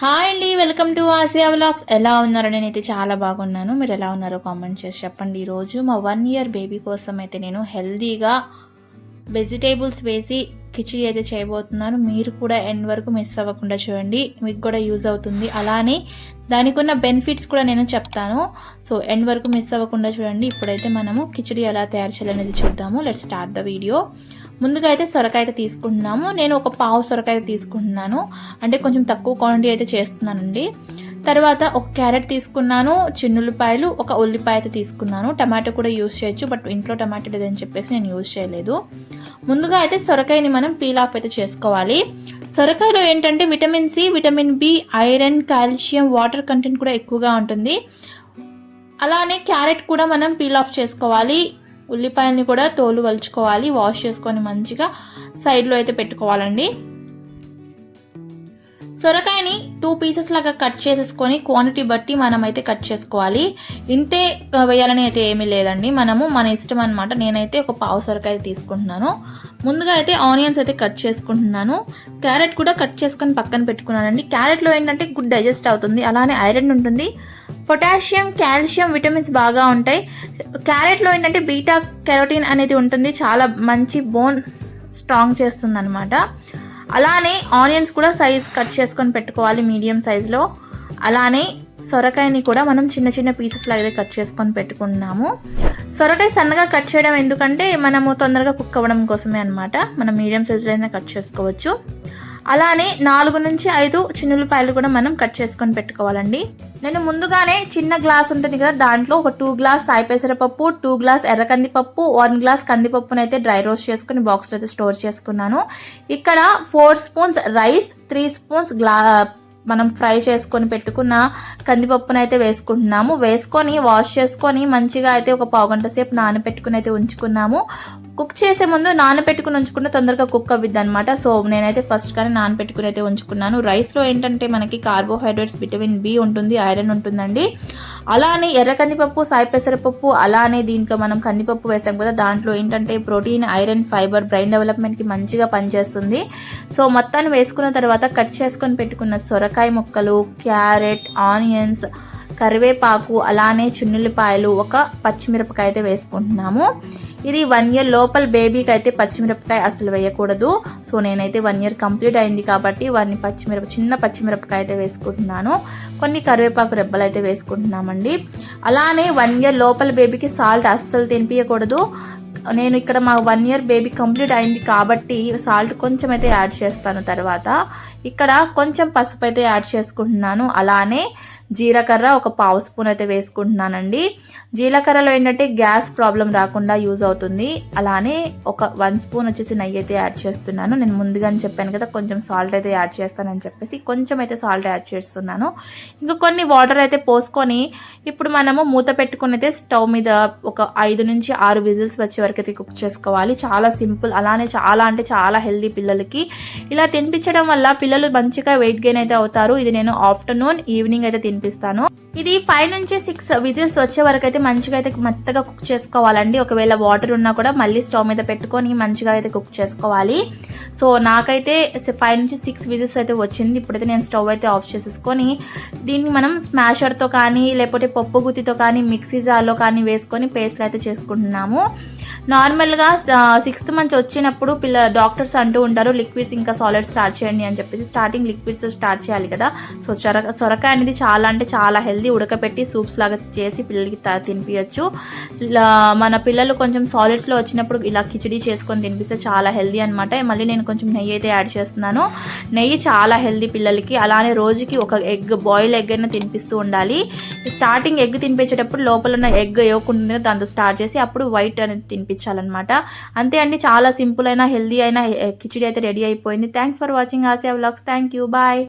Hi అండి welcome to Asia vlogs. ఎలా ఉన్నారు? నేనైతే చాలా బాగున్నాను. మీరు ఎలా ఉన్నారో కామెంట్ చేసి చెప్పండి. ఈరోజు మా వన్ ఇయర్ బేబీ కోసం అయితే నేను హెల్దీగా వెజిటేబుల్స్ వేసి కిచిడి అయితే చేయబోతున్నాను. మీరు కూడా ఎండ్ వరకు మిస్ అవ్వకుండా చూడండి. మీకు కూడా యూజ్ అవుతుంది. అలానే దానికి ఉన్న బెనిఫిట్స్ కూడా నేను చెప్తాను. సో ఎండ్ వరకు మిస్ అవ్వకుండా చూడండి. ఇప్పుడైతే మనము కిచిడి ఎలా తయారు చేయాలనేది చూద్దాము. లెట్ స్టార్ట్ ద వీడియో ముందుగా అయితే సొరకాయ అయితే తీసుకుంటున్నాము. నేను ఒక పావు సొరకాయ అయితే తీసుకుంటున్నాను. అంటే కొంచెం తక్కువ క్వాంటిటీ అయితే చేస్తున్నానండి. తర్వాత ఒక క్యారెట్ తీసుకున్నాను చిన్నుల్లిపాయలు ఒక ఉల్లిపాయ అయితే తీసుకున్నాను. టమాటో కూడా యూజ్ చేయొచ్చు బట్ ఇంట్లో టమాటో లేదని చెప్పేసి నేను యూజ్ చేయలేదు. ముందుగా అయితే సొరకాయని మనం పీల్ ఆఫ్ అయితే చేసుకోవాలి. సొరకాయలో ఏంటంటే vitamin C vitamin B iron calcium water content కూడా ఎక్కువగా ఉంటుంది. అలానే క్యారెట్ కూడా మనం పీల్ ఆఫ్ చేసుకోవాలి. ఉల్లిపాయల్ని కూడా తోలు వలుచుకోవాలి వాష్ చేసుకొని మంచిగా సైడ్లో అయితే పెట్టుకోవాలండి. సొరకాయని టూ పీసెస్ లాగా కట్ చేసేసుకొని క్వాంటిటీ బట్టి మనమైతే కట్ చేసుకోవాలి. ఇంతే వేయాలని అయితే ఏమీ లేదండి. మనము మన ఇష్టం అనమాట నేనైతే ఒక పావు సొరకాయ తీసుకుంటున్నాను. ముందుగా అయితే ఆనియన్స్ అయితే కట్ చేసుకుంటున్నాను. క్యారెట్ కూడా కట్ చేసుకొని పక్కన పెట్టుకున్నానండి. క్యారెట్లో ఏంటంటే గుడ్ డైజెస్ట్ అవుతుంది. అలానే ఐరన్ ఉంటుంది. పొటాషియం కాల్షియం విటమిన్స్ బాగా ఉంటాయి. క్యారెట్లో ఏంటంటే బీటా కెరోటిన్ అనేది ఉంటుంది. చాలా మంచి బోన్ స్ట్రాంగ్ చేస్తుంది అనమాట అలానే ఆనియన్స్ కూడా సైజ్ కట్ చేసుకొని పెట్టుకోవాలి మీడియం సైజులో అలానే సొరకాయని కూడా మనం చిన్న చిన్న పీసెస్ లాగా కట్ చేసుకొని పెట్టుకున్నాము. సొరకాయ సన్నగా కట్ చేయడం ఎందుకంటే మనము తొందరగా కుక్ అవ్వడం కోసమే అనమాట మనం మీడియం సైజులో అయినా కట్ చేసుకోవచ్చు. అలానే నాలుగు నుంచి ఐదు చిన్నులపాయలు కూడా మనం కట్ చేసుకొని పెట్టుకోవాలండి. నేను ముందుగానే చిన్న గ్లాస్ ఉంటుంది కదా దాంట్లో ఒక టూ గ్లాస్ సాయి పెసరపప్పు టూ గ్లాస్ ఎర్ర కందిపప్పు వన్ గ్లాస్ కందిపప్పును అయితే డ్రై రోస్ట్ చేసుకుని బాక్స్లో అయితే స్టోర్ చేసుకున్నాను. ఇక్కడ four spoons rice three spoons గ్లా మనం ఫ్రై చేసుకొని పెట్టుకున్న కందిపప్పును అయితే వేసుకుంటున్నాము. వేసుకొని వాష్ చేసుకొని మంచిగా అయితే ఒక పావు గంట సేపు నానబెట్టుకుని అయితే ఉంచుకున్నాము. కుక్ చేసే ముందు నానబెట్టుకుని ఉంచుకుంటే తొందరగా కుక్ అవ్విద్ది అనమాట సో నేనైతే ఫస్ట్ కానీ నానబెట్టుకుని అయితే ఉంచుకున్నాను. రైస్లో ఏంటంటే మనకి కార్బోహైడ్రేట్స్ విటమిన్ బి ఉంటుంది ఐరన్ ఉంటుందండి. అలానే ఎర్ర కందిపప్పు సాయి పెసరపప్పు అలానే దీంట్లో మనం కందిపప్పు వేసాం కదా దాంట్లో ఏంటంటే ప్రోటీన్ ఐరన్ ఫైబర్ బ్రెయిన్ డెవలప్మెంట్కి మంచిగా పనిచేస్తుంది. సో మొత్తాన్ని వేసుకున్న తర్వాత కట్ చేసుకొని పెట్టుకున్న సొరకాయ ముక్కలు క్యారెట్ ఆనియన్స్ కరివేపాకు అలానే చున్నుల్లిపాయలు ఒక పచ్చిమిరపకాయ అయితే వేసుకుంటున్నాము. ఇది వన్ ఇయర్ లోపల బేబీకి అయితే పచ్చిమిరపకాయ అసలు వేయకూడదు. సో నేనైతే వన్ ఇయర్ కంప్లీట్ అయింది కాబట్టి వాడిని పచ్చిమిరప చిన్న పచ్చిమిరపకాయ అయితే వేసుకుంటున్నాను. కొన్ని కరివేపాకు రెబ్బలు అయితే వేసుకుంటున్నామండి. అలానే వన్ ఇయర్ లోపల బేబీకి సాల్ట్ అస్సలు తినిపించకూడదు నేను ఇక్కడ మా వన్ ఇయర్ బేబీ కంప్లీట్ అయింది కాబట్టి సాల్ట్ కొంచెం అయితే యాడ్ చేస్తాను తర్వాత. ఇక్కడ కొంచెం పసుపు అయితే యాడ్ చేసుకుంటున్నాను. అలానే జీలకర్ర ఒక పావు స్పూన్ అయితే వేసుకుంటున్నానండి. జీలకర్రలో ఏంటంటే గ్యాస్ ప్రాబ్లం రాకుండా యూజ్ అవుతుంది. అలానే ఒక వన్ స్పూన్ వచ్చేసి నెయ్యి అయితే యాడ్ చేస్తున్నాను. నేను ముందుగానే చెప్పాను కదా కొంచెం సాల్ట్ అయితే యాడ్ చేస్తానని చెప్పేసి కొంచెం అయితే సాల్ట్ యాడ్ చేస్తున్నాను. ఇంకా కొన్ని వాటర్ అయితే పోసుకొని ఇప్పుడు మనము మూత పెట్టుకుని అయితే స్టవ్ మీద ఒక ఐదు నుంచి ఆరు విజిల్స్ వచ్చే వరకు అయితే కుక్ చేసుకోవాలి. చాలా సింపుల్ అలానే చాలా అంటే చాలా హెల్దీ పిల్లలకి. ఇలా తినిపించడం వల్ల పిల్లలు మంచిగా వెయిట్ గెయిన్ అయితే అవుతారు. ఇది నేను ఆఫ్టర్నూన్ ఈవినింగ్ అయితే వినిపిస్తాను. ఇది ఫైవ్ నుంచి సిక్స్ విజిల్స్ వచ్చే వరకు అయితే మంచిగా అయితే మెత్తగా కుక్ చేసుకోవాలండి. ఒకవేళ వాటర్ ఉన్నా కూడా మళ్ళీ స్టవ్ మీద పెట్టుకొని మంచిగా అయితే కుక్ చేసుకోవాలి. సో నాకైతే ఫైవ్ నుంచి సిక్స్ విజిల్స్ అయితే వచ్చింది. ఇప్పుడైతే నేను స్టవ్ అయితే ఆఫ్ చేసేసుకొని దీన్ని మనం స్మాషర్తో కానీ లేకపోతే పప్పు గుత్తితో కానీ మిక్సీ జార్లో కానీ వేసుకొని పేస్ట్లు అయితే చేసుకుంటున్నాము. నార్మల్గా సిక్స్త్ మంత్ వచ్చినప్పుడు పిల్ల డాక్టర్స్ అంటూ ఉంటారు లిక్విడ్స్ ఇంకా సాలిడ్ స్టార్ట్ చేయండి అని చెప్పేసి స్టార్టింగ్ లిక్విడ్స్ స్టార్ట్ చేయాలి కదా. సో సొర సొరకాయ అనేది చాలా అంటే చాలా హెల్దీ ఉడకపెట్టి సూప్స్ లాగా చేసి పిల్లలకి తినిపించచ్చు మన పిల్లలు కొంచెం సాలిడ్స్లో వచ్చినప్పుడు ఇలా కిచిడి చేసుకొని తినిపిస్తే చాలా హెల్దీ అనమాట మళ్ళీ నేను కొంచెం నెయ్యి అయితే యాడ్ చేస్తున్నాను. నెయ్యి చాలా హెల్దీ పిల్లలకి. అలానే రోజుకి ఒక ఎగ్ బాయిల్ ఎగ్ అయినా తినిపిస్తూ ఉండాలి. స్టార్టింగ్ ఎగ్ తినిపించేటప్పుడు లోపల ఉన్న ఎగ్ ఇవ్వకుండా దాంతో స్టార్ట్ చేసి అప్పుడు వైట్ అనేది తినిపించాలన్నమాట. అంతే అండి చాలా సింపుల్ అయినా హెల్దీ అయినా కిచిడి అయితే రెడీ అయిపోయింది. Thanks for watching Asia vlogs thank you bye